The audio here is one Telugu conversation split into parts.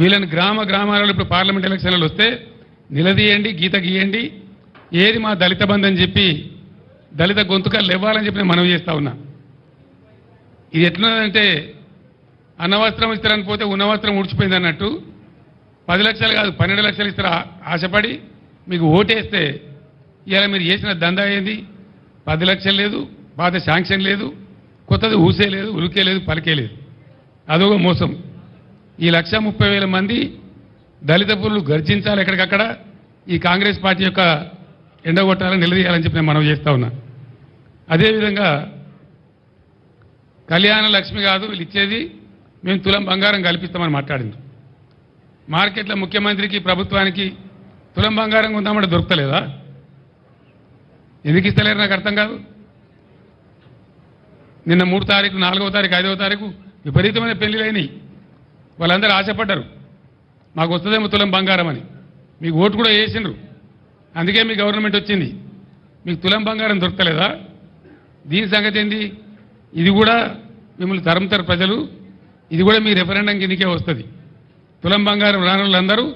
వీళ్ళని గ్రామ గ్రామాలలో ఇప్పుడు పార్లమెంట్ ఎలక్షన్లు వస్తే నిలదీయండి గీత గీయండి ఏది మా దళిత బంధు అని చెప్పి దళిత గొంతుకలు ఇవ్వాలని చెప్పి నేను మనవి చేస్తా ఉన్నా. ఇది ఎట్లున్నదంటే అన్నవస్త్రం ఇస్తారని పోతే ఉన్నవస్త్రం ఊడ్చిపోయింది అన్నట్టు పది లక్షలు కాదు పన్నెండు లక్షలు ఇస్తారా ఆశపడి మీకు ఓటేస్తే ఇవాళ మీరు చేసిన దందా ఏంది? పది లక్షలు లేదు పాత శాంక్షన్ లేదు కొత్తది ఊసే లేదు ఉలికే లేదు పలికే లేదు. అదొక మోసం. ఈ లక్ష ముప్పై వేల మంది దళిత పురులు గర్జించాలి ఎక్కడికక్కడ. ఈ కాంగ్రెస్ పార్టీ యొక్క ఎండగొట్టాలని నిలదీయాలని చెప్పి నేను మనవి చేస్తా ఉన్నా. అదేవిధంగా కళ్యాణ లక్ష్మి కాదు వీళ్ళు ఇచ్చేది మేము తులం బంగారం కల్పిస్తామని మాట్లాడింది మార్కెట్లో ముఖ్యమంత్రికి ప్రభుత్వానికి తులం బంగారం ఉందామంటే దొరుకుతలేదా? ఎందుకు ఇస్తలేరు నాకు అర్థం కాదు. నిన్న మూడు తారీఖు నాలుగవ తారీఖు ఐదవ తారీఖు విపరీతమైన పెళ్ళిళ్ళు వాళ్ళందరూ ఆశపడ్డారు. మాకు వస్తుందేమో తులం బంగారం అని. మీకు ఓటు కూడా వేసిండ్రు. అందుకే మీ గవర్నమెంట్ వచ్చింది. మీకు తులం బంగారం దొరకలేదా? దీని సంగతి ఏంది? ఇది కూడా మిమ్మల్ని తరుముతారు ప్రజలు. ఇది కూడా మీ రెఫరెండం కిందకే వస్తుంది. తులం బంగారం రాని వాళ్ళందరూ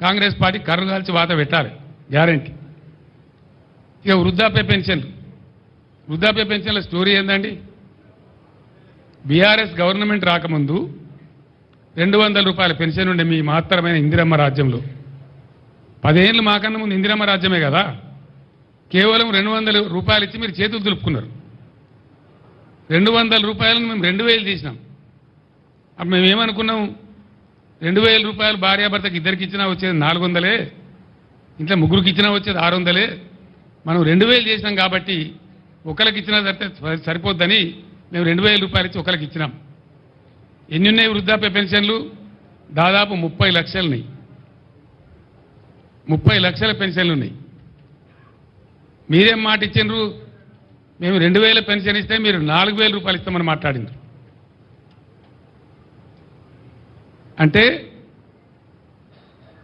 కాంగ్రెస్ పార్టీ కర్రు కాల్చి వాత పెట్టాలి. గ్యారంటీ. ఇక వృద్ధాప్య పెన్షన్. వృద్ధాప్య పెన్షన్ల స్టోరీ ఏందండి? బీఆర్ఎస్ గవర్నమెంట్ రాకముందు రెండు వందల రూపాయల పెన్షన్ ఉండే మీ మహత్తరమైన ఇందిరమ్మ రాజ్యంలో. పదేళ్ళు మాకన్నా ముందు ఇందిరమ్మ రాజ్యమే కదా? కేవలం రెండు వందల రూపాయలు ఇచ్చి మీరు చేతులు దులుపుకున్నారు. రెండు వందల రూపాయలను మేము రెండు వేలు తీసినాం. అప్పుడు మేము ఏమనుకున్నాం? రెండు వేల రూపాయలు భార్యాభర్తకి ఇద్దరికి ఇచ్చినా వచ్చేది నాలుగు వందలే. ఇంట్లో ముగ్గురికి ఇచ్చినా వచ్చేది ఆరు వందలే. మనం రెండు వేలు చేసినాం కాబట్టి ఒకరికి ఇచ్చినా సరిపోద్దని మేము రెండు వేల రూపాయలు ఇచ్చి ఒకరికి ఇచ్చినాం. ఎన్ని ఉన్నాయి వృద్ధాప్య పెన్షన్లు? దాదాపు ముప్పై లక్షలున్నాయి. ముప్పై లక్షల పెన్షన్లు ఉన్నాయి మీరేం మాట ఇచ్చిండ్రు మేము రెండు వేల పెన్షన్ ఇస్తే మీరు నాలుగు వేల రూపాయలు ఇస్తామని మాట్లాడిండ్రు. అంటే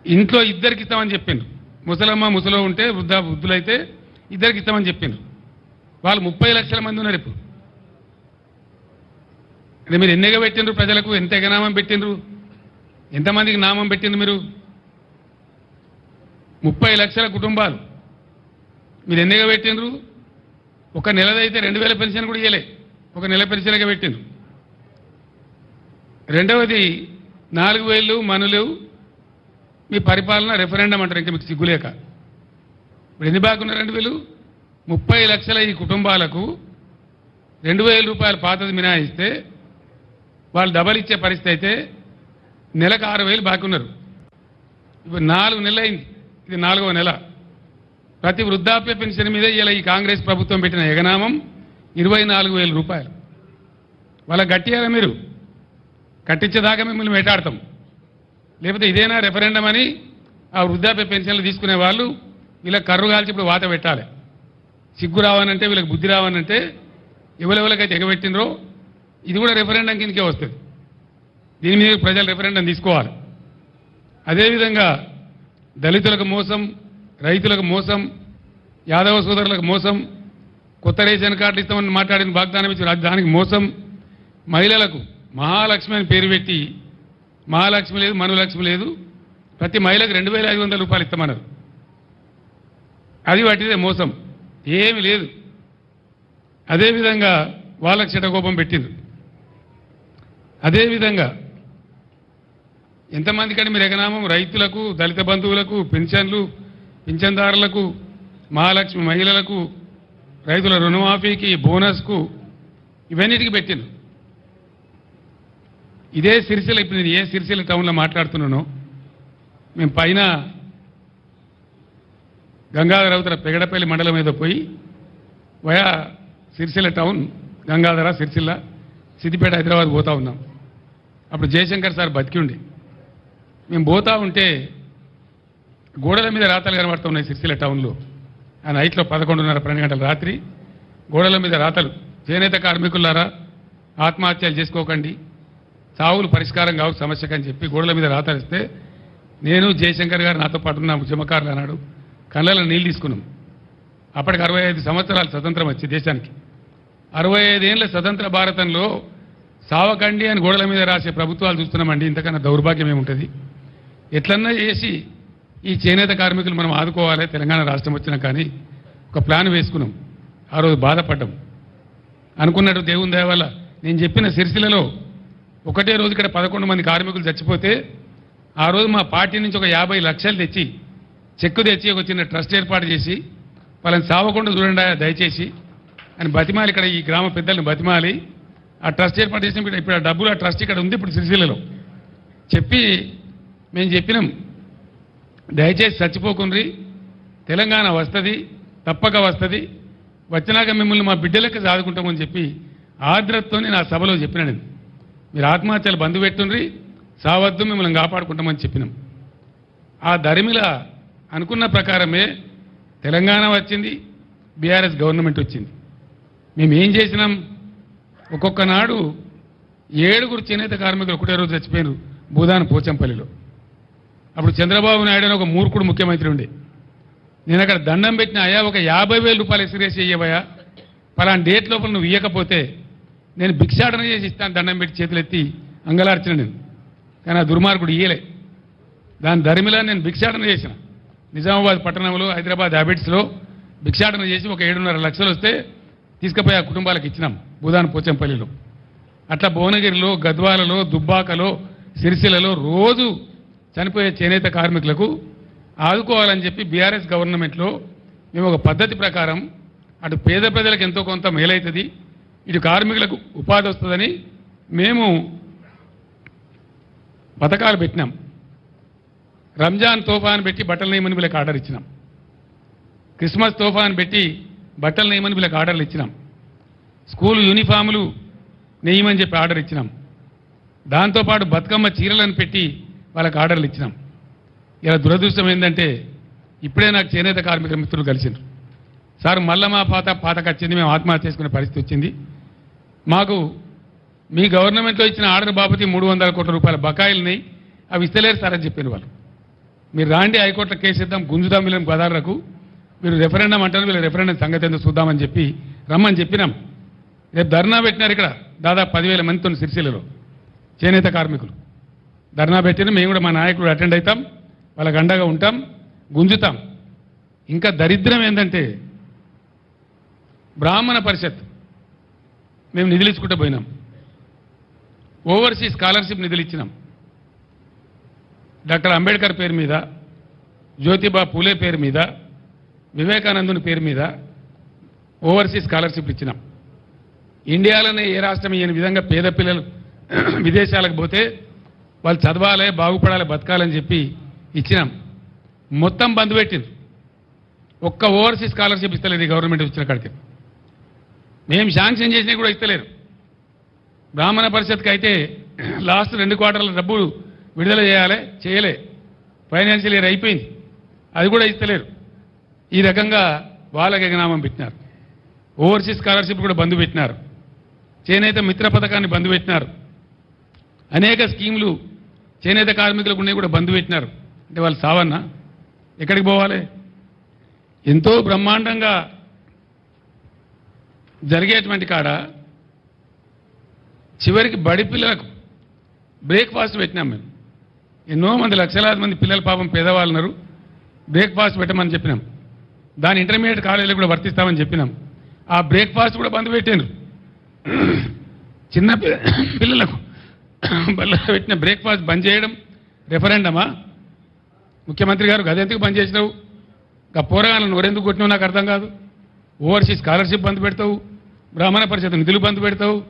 ఇంట్లో ఇద్దరికి ఇస్తామని చెప్పిండ్రు. ముసలమ్మ ముసలో ఉంటే వృద్ధ వృద్ధులైతే ఇద్దరికి ఇస్తామని చెప్పిండ్రు. వాళ్ళు ముప్పై లక్షల మంది ఉన్నారు ఇప్పుడు. అంటే మీరు ఎన్నిగా పెట్టిండ్రు ప్రజలకు ఎంత ఎగనామం పెట్టిండ్రు? ఎంతమందికి నామం పెట్టిండ్రు మీరు? ముప్పై లక్షల కుటుంబాలు. మీరు ఎన్నిగా పెట్టిండ్రు ఒక నెలదైతే రెండు వేల పెన్షన్ కూడా ఇవ్వలే ఒక నెల పెన్షన్గా పెట్టిండ్రు రెండవది నాలుగు వేలు మనులు మీ పరిపాలన రెఫరెండం అంటారు ఇంకా మీకు సిగ్గులేక. ఇప్పుడు ఎన్ని బాగున్న రెండు వేలు? ముప్పై లక్షల ఈ కుటుంబాలకు రెండు వేల రూపాయలు పాతది మినహాయిస్తే వాళ్ళు డబల్ ఇచ్చే పరిస్థితి అయితే నెలకు ఆరు వేలు బాకీ ఉన్నారు. ఇప్పుడు నాలుగు నెలలు అయింది. ఇది నాలుగవ నెల. ప్రతి వృద్ధాప్య పెన్షన్ మీద ఇలా ఈ కాంగ్రెస్ ప్రభుత్వం పెట్టిన ఎగనామం ఇరవై నాలుగు వేల రూపాయలు. వాళ్ళ గట్టియారా మీరు? కట్టించేదాకా మిమ్మల్ని వేటాడతాం. లేకపోతే ఇదేనా రెఫరెండం అని ఆ వృద్ధాప్య పెన్షన్లు తీసుకునే వాళ్ళు ఇలా కర్రు కాల్చి ఇప్పుడు వాత పెట్టాలి. సిగ్గు రావనంటే వీళ్ళకి బుద్ధి రావనంటే ఎవరెవరికైతే ఎగబెట్టినరో ఇది కూడా రెఫరెండం కిందకే వస్తుంది. దీని మీద ప్రజలు రెఫరెండం తీసుకోవాలి. అదేవిధంగా దళితులకు మోసం రైతులకు మోసం యాదవ సోదరులకు మోసం కొత్త రేషన్ కార్డులు ఇస్తామని మాట్లాడిన వాగ్దానం ఇచ్చి దానికి మోసం మహిళలకు మహాలక్ష్మి అని పేరు పెట్టి మహాలక్ష్మి లేదు మనులక్ష్మి లేదు ప్రతి మహిళకు రెండు వేల ఐదు వందల రూపాయలు ఇస్తామన్నారు. అది వాటిదే మోసం. ఏమి లేదు. అదేవిధంగా వాళ్ళకి కోపం పెట్టింది అదేవిధంగా ఎంతమందికంటే మీరు ఎగనామం రైతులకు దళిత బంధువులకు పెన్షన్లు పింఛన్దారులకు మహాలక్ష్మి మహిళలకు రైతుల రుణమాఫీకి బోనస్కు ఇవన్నిటికి పెట్టిన ఇదే సిరిసిల్ల ఇప్పుడు నేను ఏ సిరిసిల్ల టౌన్లో మాట్లాడుతున్నానో మేము పైన గంగాధర అవతల పెగడపల్లి మండలం మీద పోయి వయా సిరిసిల్ల టౌన్ గంగాధర సిరిసిల్ల సిద్దిపేట హైదరాబాద్ పోతా ఉన్నాం. అప్పుడు జయశంకర్ సార్ బతికి ఉండి మేము పోతా ఉంటే గోడల మీద రాతలు కనబడుతున్నాయి సిరిసిల్ల టౌన్లో. ఆ నైట్లో పదకొండున్నర పన్నెండు గంటల రాత్రి గోడల మీద రాతలు. చేనేత కార్మికులారా ఆత్మహత్యలు చేసుకోకండి. చావులు పరిష్కారం కావు సమస్యకు అని చెప్పి గోడల మీద రాతలు ఇస్తే నేను జయశంకర్ గారు నాతో పాటు నా ఉద్యమకారులు అన్నాడు కళ్ళలో నీళ్ళు తీసుకున్నాం. అప్పటికి అరవై ఐదు సంవత్సరాలు స్వతంత్రం వచ్చి దేశానికి. అరవై ఐదేళ్ళ స్వతంత్ర భారతంలో సావకండి అని గోడల మీద రాసే ప్రభుత్వాలు చూస్తున్నామండి. ఇంతకన్నా దౌర్భాగ్యం ఏముంటుంది? ఎట్లన్నా చేసి ఈ చేనేత కార్మికులు మనం ఆదుకోవాలి తెలంగాణ రాష్ట్రం వచ్చినా కానీ ఒక ప్లాన్ వేసుకున్నాం. ఆ రోజు బాధపడ్డాం. అనుకున్నట్టు దేవుని దయ వల్ల నేను చెప్పిన సిరిసిలలో ఒకటే రోజు ఇక్కడ పదకొండు మంది కార్మికులు చచ్చిపోతే ఆ రోజు మా పార్టీ నుంచి ఒక యాభై లక్షలు తెచ్చి చెక్కు తెచ్చి ఒక చిన్న ట్రస్ట్ ఏర్పాటు చేసి వాళ్ళని సావకుండా చూడండి దయచేసి అని బతిమాలి ఇక్కడ ఈ గ్రామ పెద్దల్ని బతిమాలి. ఆ ట్రస్ట్ ఏర్పాటు చేసిన ఇప్పుడు ఆ డబ్బులు ఆ ట్రస్ట్ ఇక్కడ ఉంది ఇప్పుడు సిరిసిల్లలో. చెప్పి మేము చెప్పినాం. దయచేసి చచ్చిపోకుండ్రి. తెలంగాణ వస్తుంది తప్పక వస్తుంది. వచ్చినాక మిమ్మల్ని మా బిడ్డలకి సాదుకుంటామని చెప్పి ఆర్ద్రతతో నా సభలో చెప్పిన నేను. మీరు ఆత్మహత్యలు బంధు పెట్టుండ్రి సావద్దు మిమ్మల్ని కాపాడుకుంటామని చెప్పినాం. ఆ ధరిమిల అనుకున్న ప్రకారమే తెలంగాణ వచ్చింది బీఆర్ఎస్ గవర్నమెంట్ వచ్చింది. మేము ఏం చేసినాం? ఒక్కొక్క నాడు ఏడుగురు చేనేత కార్మికులు ఒకటే రోజు చచ్చిపోయారు భూదాన పోచంపల్లిలో. అప్పుడు చంద్రబాబు నాయుడు అని ఒక మూర్ఖుడు ముఖ్యమంత్రి ఉండే. నేను అక్కడ దండం పెట్టిన అయ్యా ఒక యాభై వేల రూపాయలు ఎసిరేసి ఇయ్యవయ్యా పలానా డేట్ లోపల నువ్వు ఇయ్యకపోతే నేను భిక్షాటన చేసి ఇస్తాను దండం పెట్టి చేతులు ఎత్తి అంగలార్చిన నేను. కానీ ఆ దుర్మార్గుడు ఇయ్యలే. దాని ధరిమిలా నేను భిక్షాటన చేసిన. నిజామాబాద్ పట్టణంలో హైదరాబాద్ హ్యాబిట్స్లో భిక్షాటన చేసి ఒక ఏడున్నర లక్షలు వస్తే తీసుకుపోయి ఆ కుటుంబాలకు ఇచ్చినాం భూదాన పోచంపల్లిలో. అట్లా భువనగిరిలో గద్వాలలో దుబ్బాకలో సిరిసిలలో రోజు చనిపోయే చేనేత కార్మికులకు ఆదుకోవాలని చెప్పి బీఆర్ఎస్ గవర్నమెంట్లో మేము ఒక పద్ధతి ప్రకారం అటు పేద ప్రజలకు ఎంతో కొంత మేలవుతుంది ఇటు కార్మికులకు ఉపాధి వస్తుందని మేము పథకాలు పెట్టినాం. రంజాన్ తోఫాన్ పెట్టి బట్టలు నేయమని వీళ్ళకి ఆర్డర్ ఇచ్చినాం. క్రిస్మస్ తోఫాన్ పెట్టి బట్టలు నేయమని వీళ్ళకి ఆర్డర్లు ఇచ్చినాం. స్కూల్ యూనిఫాములు నేయమని చెప్పి ఆర్డర్ ఇచ్చినాం. దాంతోపాటు బతుకమ్మ చీరలను పెట్టి వాళ్ళకి ఆర్డర్లు ఇచ్చినాం. ఇలా దురదృష్టం ఏంటంటే ఇప్పుడే నాకు చేనేత కార్మిక మిత్రులు కలిసిండ్రు. సార్ మళ్ళా మా పాత పాతకు వచ్చింది మేము ఆత్మహత్య చేసుకునే పరిస్థితి వచ్చింది. మాకు మీ గవర్నమెంట్లో ఇచ్చిన ఆర్డర్ బాపతి మూడు వందల కోట్ల రూపాయల బకాయిల్ని అవి ఇస్తలేరు సార్ అని చెప్పిన వాళ్ళు. మీరు రాండి హైకోర్టులో కేసు ఇద్దాం గుంజుదాం వీళ్ళని గదారులకు మీరు రెఫరెండం అంటారు వీళ్ళ రెఫరెండం సంగతి ఎందుకు చూద్దామని చెప్పి రమ్మని చెప్పినాం. రేపు ధర్నా పెట్టినారు ఇక్కడ దాదాపు పదివేల మందితో సిరిసిల్లలో చేనేత కార్మికులు. ధర్నా పెట్టిన మేము కూడా మా నాయకుడు అటెండ్ అవుతాం వాళ్ళకి అండగా ఉంటాం గుంజుతాం. ఇంకా దరిద్రం ఏంటంటే బ్రాహ్మణ పరిషత్ మేము నిధులు ఇచ్చుకుంటూ పోయినాం. ఓవర్సీస్ స్కాలర్షిప్ నిధులు ఇచ్చినాం డాక్టర్ అంబేద్కర్ పేరు మీద జ్యోతిబా పూలే పేరు మీద వివేకానందుని పేరు మీద ఓవర్సీస్ స్కాలర్షిప్ ఇచ్చినాం. ఇండియాలోనే ఏ రాష్ట్రం ఇయ్యని విధంగా పేద పిల్లలు విదేశాలకు పోతే వాళ్ళు చదవాలి బాగుపడాలి బతకాలని చెప్పి ఇచ్చినాం. మొత్తం బంద్ పెట్టింది ఒక్క ఓవర్సీస్ స్కాలర్షిప్ ఇస్తలేదు గవర్నమెంట్ ఇచ్చిన కాడికి. మేము శాంక్షన్ చేసినా కూడా ఇస్తలేరు. బ్రాహ్మణ పరిషత్కి అయితే లాస్ట్ రెండు క్వార్టర్ల డబ్బులు విడుదల చేయాలి చేయలే. ఫైనాన్షియల్ ఇయర్ అయిపోయింది. అది కూడా ఇస్తలేరు. ఈ రకంగా వాళ్ళకి ఎగనామం పెట్టినారు. ఓవర్సీస్ స్కాలర్షిప్ కూడా బంద్ పెట్టినారు. చేనేత మిత్ర పథకాన్ని బంద్ పెట్టినారు. అనేక స్కీములు చేనేత కార్మికులకు ఉన్నాయి కూడా బంద్ పెట్టినారు. అంటే వాళ్ళు సావన్నా. ఎక్కడికి పోవాలి? ఎంతో బ్రహ్మాండంగా జరిగేటువంటి కాడ చివరికి బడి పిల్లలకు బ్రేక్ఫాస్ట్ పెట్టినాం మేము. ఎన్నో మంది లక్షలాది మంది పిల్లల పాపం పేదవాళ్ళు ఉన్నారు. బ్రేక్ఫాస్ట్ పెట్టమని చెప్పినాం. దాని ఇంటర్మీడియట్ కాలేజీలో కూడా వర్తిస్తామని చెప్పినాం. ఆ బ్రేక్ఫాస్ట్ కూడా బంద్ పెట్టారు చిన్న పి- పిల్లలకు బల్ల పెట్టిన బ్రేక్ఫాస్ట్ బంద్ చేయడం రెఫరెండమా? ముఖ్యమంత్రి గారు గదెందుకు బంద్ చేసినావు? ఇంకా పోరగాళ్ళను నోరెందుకు కొట్టినావు? నాకు అర్థం కాదు. ఓవర్సీస్ స్కాలర్షిప్ బంద్ పెడతావు. బ్రాహ్మణ పరిషత్ నిధులు బంద్ పెడతావు.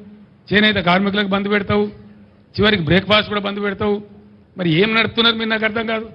చేనేత కార్మికులకు బంద్ పెడతావు. చివరికి బ్రేక్ఫాస్ట్ కూడా బంద్ పెడతావు. మరి ఏం నడుపుతున్నారు మీరు? నాకు అర్థం కాదు.